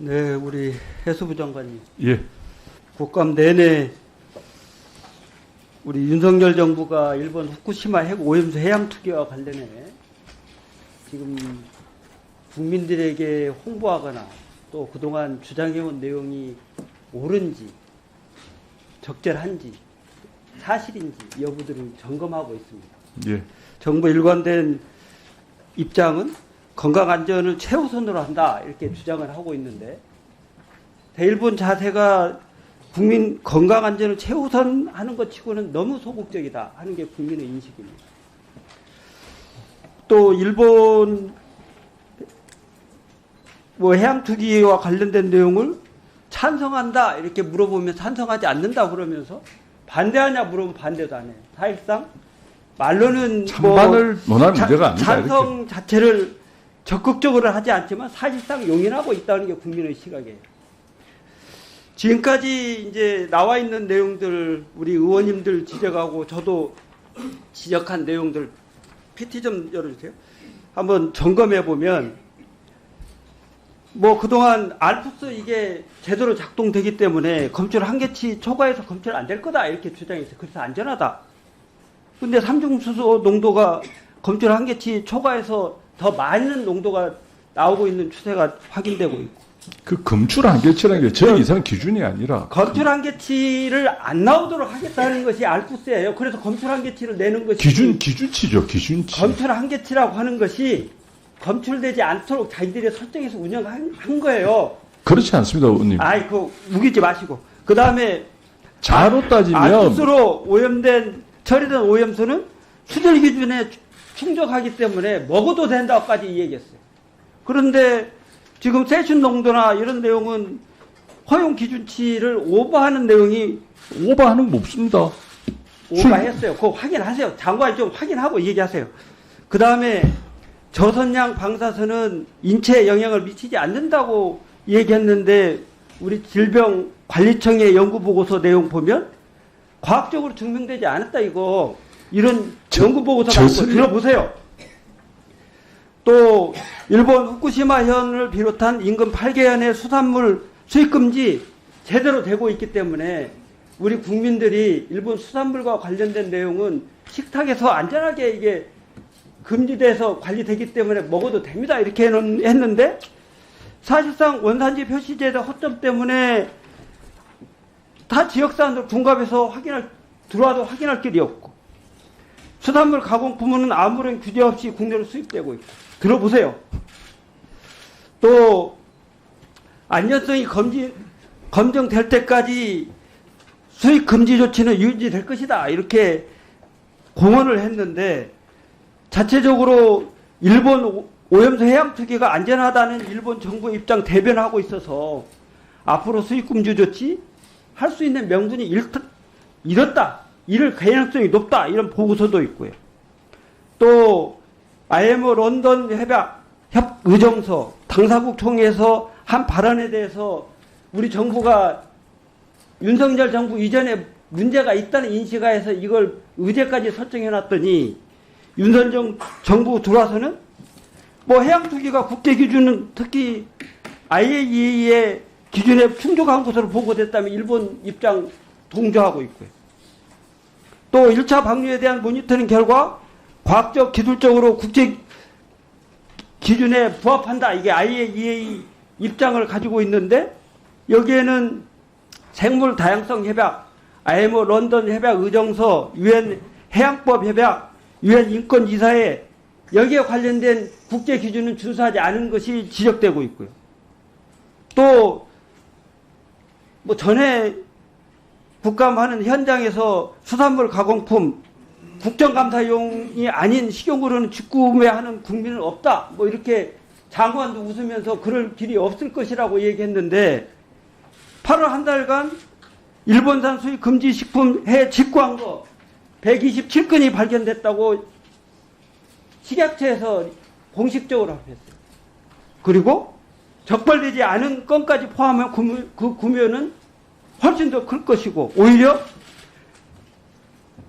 네, 우리 해수부 장관님. 예. 국감 내내 우리 윤석열 정부가 일본 후쿠시마 핵 오염수 해양 투기와 관련해 지금 국민들에게 홍보하거나 또 그동안 주장해온 내용이 옳은지 적절한지 사실인지 여부들을 점검하고 있습니다. 예. 정부 일관된 입장은 건강 안전을 최우선으로 한다 이렇게 주장을 하고 있는데 대일본 자세가 국민 건강 안전을 최우선 하는 것 치고는 너무 소극적이다 하는 게 국민의 인식입니다. 또 일본 뭐 해양 투기와 관련된 내용을 찬성한다 이렇게 물어보면 찬성하지 않는다 그러면서 반대하냐 물어보면 반대도 안 해요. 사실상 말로는 뭐 찬반을 논할 자- 문제가 아니다. 이렇게. 찬성 자체를 적극적으로 하지 않지만 사실상 용인하고 있다는 게 국민의 시각이에요. 지금까지 이제 나와 있는 내용들 우리 의원님들 지적하고 저도 지적한 내용들 PT 좀 열어주세요. 한번 점검해 보면 뭐 그동안 알프스 이게 제대로 작동되기 때문에 검출 한계치 초과해서 검출 안 될 거다 이렇게 주장했어요. 그래서 안전하다. 근데 삼중수소 농도가 검출 한계치 초과해서 더 많은 농도가 나오고 있는 추세가 확인되고 있고 그 검출 한계치라는 게 저희 이상 기준이 아니라 검출 한계치를 안 나오도록 하겠다는 것이 알프스예요. 그래서 검출 한계치를 내는 것이 기준 기준치죠. 기준치. 검출 한계치라고 하는 것이 검출되지 않도록 자기들이 설정해서 운영한 한 거예요. 그렇지 않습니다, 의원님. 아이 그 우기지 마시고 그 다음에 자로 따지면 알프스로 오염된 처리된 오염수는 수질 기준에 충족하기 때문에 먹어도 된다고까지 얘기했어요. 그런데 지금 세균 농도나 이런 내용은 허용 기준치를 오버하는 내용이 오버하는 거 없습니다. 오버했어요. 그거 확인하세요. 장관이 좀 확인하고 얘기하세요. 그 다음에 저선양 방사선은 인체에 영향을 미치지 않는다고 얘기했는데 우리 질병관리청의 연구 보고서 내용 보면 과학적으로 증명되지 않았다 이거 이런 저- 연구 보고서 들어보세요. 또 일본 후쿠시마 현을 비롯한 인근 8개 현의 수산물 수입 금지 제대로 되고 있기 때문에 우리 국민들이 일본 수산물과 관련된 내용은 식탁에서 안전하게 이게 금지돼서 관리되기 때문에 먹어도 됩니다. 이렇게 했는데 사실상 원산지 표시제도 허점 때문에 다 지역사람들 둔갑해서 확인할 들어와도 확인할 길이 없고 수산물 가공품은 아무런 규제 없이 국내로 수입되고 있고 들어보세요. 또 안전성이 검지, 검증될 때까지 수입 금지 조치는 유지될 것이다 이렇게 공언을 했는데 자체적으로 일본 오- 오염수 해양 투기가 안전하다는 일본 정부 입장 대변하고 있어서 앞으로 수입 금지 조치 할 수 있는 명분이 잃었다. 이럴 가능성이 높다. 이런 보고서도 있고요. 또 IMO 런던 협약 협 의정서 당사국 총회에서 한 발언에 대해서 우리 정부가 윤석열 정부 이전에 문제가 있다는 인식하에서 이걸 의제까지 설정해 놨더니 윤석열 정부 들어와서는 뭐 해양 투기가 국제 기준은 특히 IAEA의 기준에 충족한 것으로 보고됐다면 일본 입장 동조하고 있고요. 또 1차 방류에 대한 모니터링 결과 과학적 기술적으로 국제 기준에 부합한다. 이게 IAEA 입장을 가지고 있는데 여기에는 생물 다양성 협약, IMO 런던 협약 의정서, 유엔 해양법 협약, 유엔 인권 이사회 여기에 관련된 국제 기준은 준수하지 않은 것이 지적되고 있고요. 또 뭐 전에 국감하는 현장에서 수산물 가공품 국정감사용이 아닌 식용으로는 직구매하는 국민은 없다. 뭐 이렇게 장관도 웃으면서 그럴 길이 없을 것이라고 얘기했는데 8월 한 달간 일본산 수입 금지 식품 해 직구한 거 127건이 발견됐다고 식약처에서 공식적으로発했어요. 그리고 적발되지 않은 건까지 포함하면 구매, 그 구매는 훨씬 더 클 것이고 오히려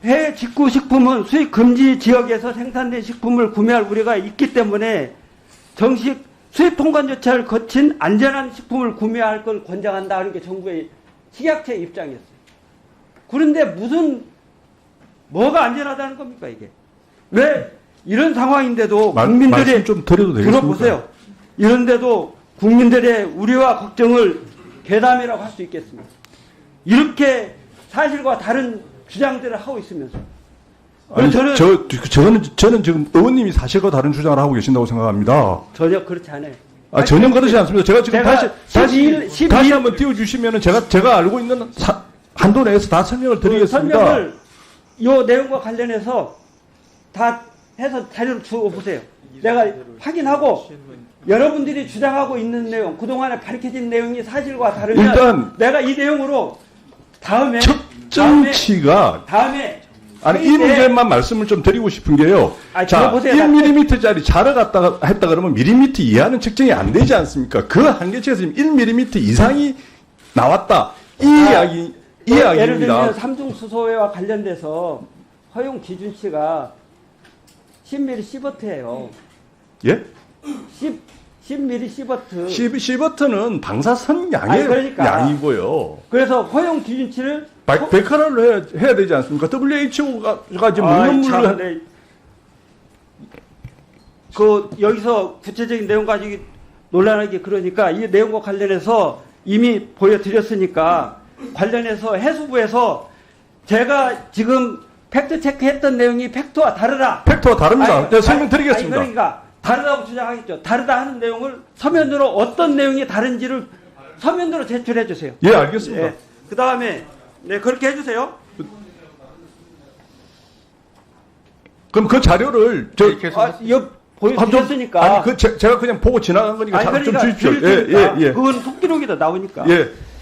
해외 직구 식품은 수입 금지 지역에서 생산된 식품을 구매할 우려가 있기 때문에 정식 수입 통관 절차를 거친 안전한 식품을 구매할 걸 권장한다 하는 게 정부의 식약처 입장이었어요. 그런데 무슨 뭐가 안전하다는 겁니까 이게? 왜 이런 상황인데도 말- 국민들의 좀 드려도 되겠습니까? 들어보세요. 이런데도 국민들의 우려와 걱정을 괴담이라고 할 수 있겠습니다. 이렇게 사실과 다른 주장들을 하고 있으면서 아니, 저는 저, 저는, 저는 지금 의원님이 사실과 다른 주장을 하고 계신다고 생각합니다. 전혀 그렇지 않아요. 아, 전혀 그렇지 않습니다. 제가 지금 제가 다시, 다시, 12일, 12일 다시 한번 띄워 주시면은 제가, 제가 알고 있는 사- 한도 내에서 다 설명을 드리겠습니다. 그 설명을 요 내용과 관련해서 다 해서 자료를 주어 보세요. 내가 확인하고 여러분들이 주장하고 있는 내용, 그동안에 밝혀진 내용이 사실과 다르면 일단 내가 이 내용으로 다음에 측정치가 다음에 아니 이 문제만 말씀을 좀 드리고 싶은 게요. 아, 자, 들어보세요. 1mm짜리 자를 갖다가 했다 그러면 밀리미터 이하는 측정이 안 되지 않습니까? 그 한계치에서 지금 1mm 이상이 나왔다. 이 아, 이야기 이 예- 예를 들면 이야기입니다. 삼중 수소회와 관련돼서 허용 기준치가 10mm 시버트예요. 예? 10 10mm 시버트. 시, 시버트는 방사선 양의 그러니까. 양이고요. 그래서 허용 기준치를 백- 백화를 해야, 해야 되지 않습니까? WHO가 지금 물론물을 참, 네. 그 여기서 구체적인 내용 가지고 논란하기 그러니까 이 내용과 관련해서 이미 보여드렸으니까 관련해서 해수부에서 제가 지금 팩트 체크했던 내용이 팩트와 다르다. 팩트와 다릅니다. 아니, 제가 설명드리겠습니다. 아니, 그러니까 다르다고 주장하겠죠. 다르다 하는 내용을 서면으로 어떤 내용이 다른지를 서면으로 제출해 주세요. 예, 알겠습니다. 그 다음에 네 그렇게 해주세요. 그럼 그 자료를 저 아, 이거 아, 좀- 보여드렸으니까. 아니 그 제, 가 그냥 보고 지나간 거니까 아니, 자- 좀 그러니까 주십시오. 예. 예, 예. 그건 속기록에도 나오니까. 예.